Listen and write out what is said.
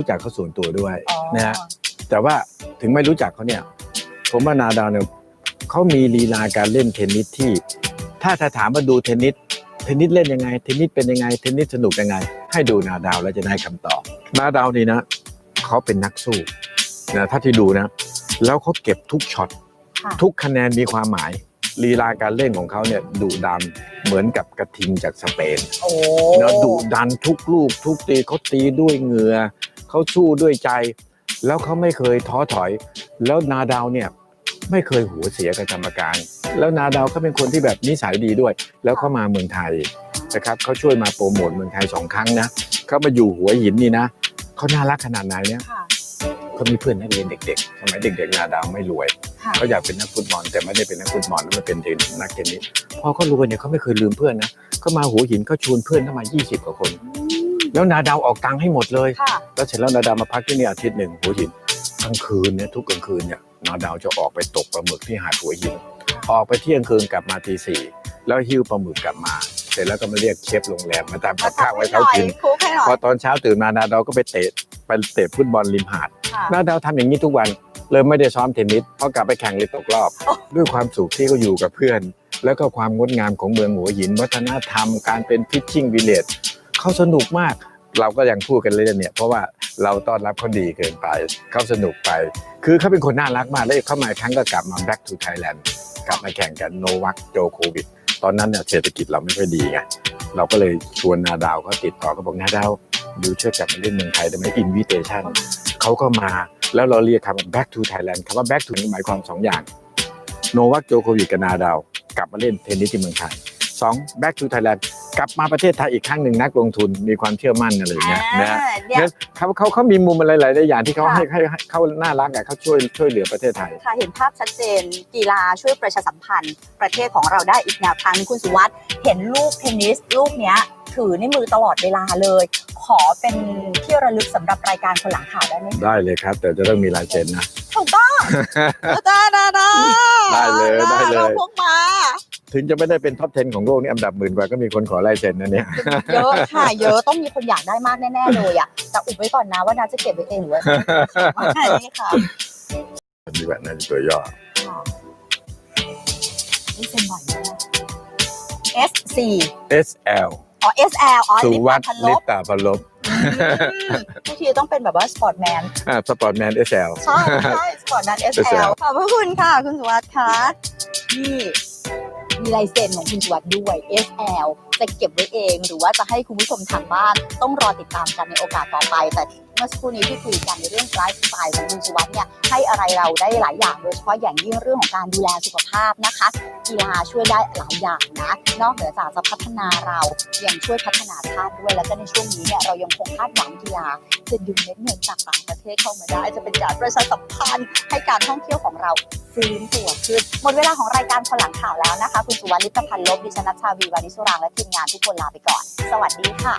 รู้จักเขาส่วนตัวด้วยอ๋อนะฮะแต่ว่าถึงไม่รู้จักเขาเนี่ย ผมว่านาดาวเนี่ยเขามีลีลาการเล่นเทนนิสที่ ถ้าถ้าถามว่าดูเทนนิสเทนนิสเล่นยังไง เทนนิสเป็นยังไงเทนนิสสนุกยังไง ให้ดูนาดาวแล้วจะได้คำตอบ นาดาวนี่นะเขาเป็นนักสู้นะถ้าที่ดูนะ แล้วเขาเก็บทุกช็อตค่ะ ทุกคะแนนมีความหมายลีลาการเล่นของเขาเนี่ยดุดันเหมือนกับกระทิงจากสเปน โอ้เนาะดุดันทุกลูกทุกตีเขาตีด้วยเหงื่อ เขาสู้ด้วยใจ แล้วเขาไม่เคยท้อถอย แล้วนาดาวเนี่ยไม่เคยหัวเสียกับกรรมการ แล้วนาดาวเขาเป็นคนที่แบบนิสัยดีด้วย แล้วเขามาเมืองไทยนะครับเขาช่วยมาโปรโมทเมืองไทยสองครั้งนะเขามาอยู่หัวหินนี่นะเขาน่ารักขนาดไหนเนี่ยค่ะเขามีเพื่อนนักเรียนเด็กๆสมัยเด็กๆนาดาวไม่รวยค่ะเขาอยากเป็นนักฟุตบอลแต่ไม่ได้เป็นนักฟุตบอลแล้วมาเป็นเทนนักเทนนิสพอเขารวยเนี่ยเขาไม่เคยลืมเพื่อนนะเขามาหัวหินเขาชวนเพื่อนเข้ามา 20 กว่าคน แล้วนาดาวออกตังค์ให้หมดเลย ค่ะแล้วเสร็จแล้วนาดาวมาพักที่นี่อาทิตย์หนึ่งหัวหินกลางคืนเนี่ยทุกกลางคืนเนี่ยนาดาวจะออกไปตกปลาหมึกที่หาดหัวหิน ออกไปเที่ยงคืนกลับมาตีสี่แล้วหิ้วปลาหมึกกลับมา เสร็จแล้วก็มาเรียกเชฟโรงแรมมาตามกับข้าวให้เขากิน คุกให้หน่อพอยตอนเช้าตื่นมานาดาวก็ไปเตะไปเตะฟุตบอลริมหาด ค่ะ นาดาวทำอย่างนี้ทุกวันเลยไม่ได้ซ้อมเทนนิสพอกลับไปแข่งเลยตกรอบโอ้ด้วยความสุขที่เขาอยู่กับเพื่อน แล้วก็ความงดงามของเมืองหัวหิน วัฒนธรรมการเป็นพิชชิ่งวิลเลจ เขาสนุกมาก เราก็ยังพูดกันเลยเนี่ยเพราะว่าเราต้อนรับเขาดีเกินไปเขาสนุกไป คือเขาเป็นคนน่ารักมากแล้วเข้ามาครั้งก็กลับมา back to Thailand กลับมาแข่งกันโนวัคโจโควิดตอนนั้นเนี่ยเศรษฐกิจเราไม่ค่อยดีไงเราก็เลยชวนนาดาวเขาติดต่อเขาบอกนาดาวดูช่วยกลับมาเล่นเมืองไทยได้ไหม invitation เขาก็มาแล้วเราเรียกคำว่า back to Thailand คำว่า back to หมายความสองอย่าง โนวัคโจโควิดกับนาดาวกลับมาเล่นเทนนิสที่เมืองไทย สอง back to Thailand กลับมาประเทศไทยอีกครั้งหนึ่งนักลงทุนมีความเชื่อมั่นอะไรอย่างเงี้ยนะฮะอ่าเนี่ยเนี่ย เขาเขาเขามีมุมอะไรหลายๆอย่างที่เขาค่ะ ให้ให้ให้เขาน่ารักอะเขาช่วยช่วยเหลือประเทศไทย ค่ะเห็นภาพชัดเจน กีฬาช่วยประชาสัมพันธ์ ประเทศของเราได้อีกแนวทางหนึงคุณสุวัสด์เห็นลูกเทนนิสลูกเนี้ย ถือในมือตลอดเวลาเลย ขอเป็นที่ระลึกสำหรับรายการคนหลังข่าวได้ไหมคะได้เลยครับ แต่จะต้องมีลายเซ็นนะ ถูกต้อง ได้ได้ได้ได้เลยได้เลย เราพกมา ถึงจะไม่ได้เป็นท็อป 10 ของโลกนี่อันดับหมื่นกว่าก็มีคนขอลายเซ็นนะเนี่ย เยอะค่ะ เยอะต้องมีคนอยากได้มากแน่ๆเลยอะแต่อุบไว้ก่อนนะว่านาจะเก็บไว้เองหรือว่านี่ค่ะนี่แบบนั่นตัวย่อค่ะนี่เซ็นบ่อยมาก S C SL อ๋อ S L อ๋อสุลิปวัตาฒน์พันลลิบตาพันลบทุกทีต้องเป็นแบบว่าสปอร์ตแมนอ่าสปอร์ตแมน SL ใช่ใช่สปอร์ตแมน S SL L ขอบพระคุณค่ะ คุณสุวัสดิ์ค่ะนี่ มีลายเซ็นของคุณสวัสด์ด้วย S L จะเก็บไว้เอง หรือว่าจะให้คุณผู้ชมทางบ้านต้องรอติดตามกันในโอกาสต่อไปแต่ มื่อสักครู่นี้ที่คุยกันในเรื่องไลฟ์สไตล์ของคุณสุวัสดิ์เนี่ยให้อะไรเราได้หลายอย่างโดยเฉพาะอย่างยิ่งเรื่องของการดูแลสุขภาพนะคะกีฬาช่วยได้หลายอย่างนะนอกเหนือจากจะพัฒนาเรายังช่วยพัฒนาชาติด้วยแล้วก็ในช่วงนี้เนี่ยเรายังคงคาดหวังกีฬาจะดึงเม็ดเงินจากต่างประเทศเข้ามาได้จะเป็นการประชาสัมพันธ์ให้การท่องเที่ยวของเราฟื้นตัวขึ้นหมดเวลาของรายการคนหลังข่าวแล้วนะคะ คุณสุวรรณลิปตพันธ์ลบดิฉันนัชชาวีวานิสุรางและทีมงานทุกคนลาไปก่อน สวัสดีค่ะ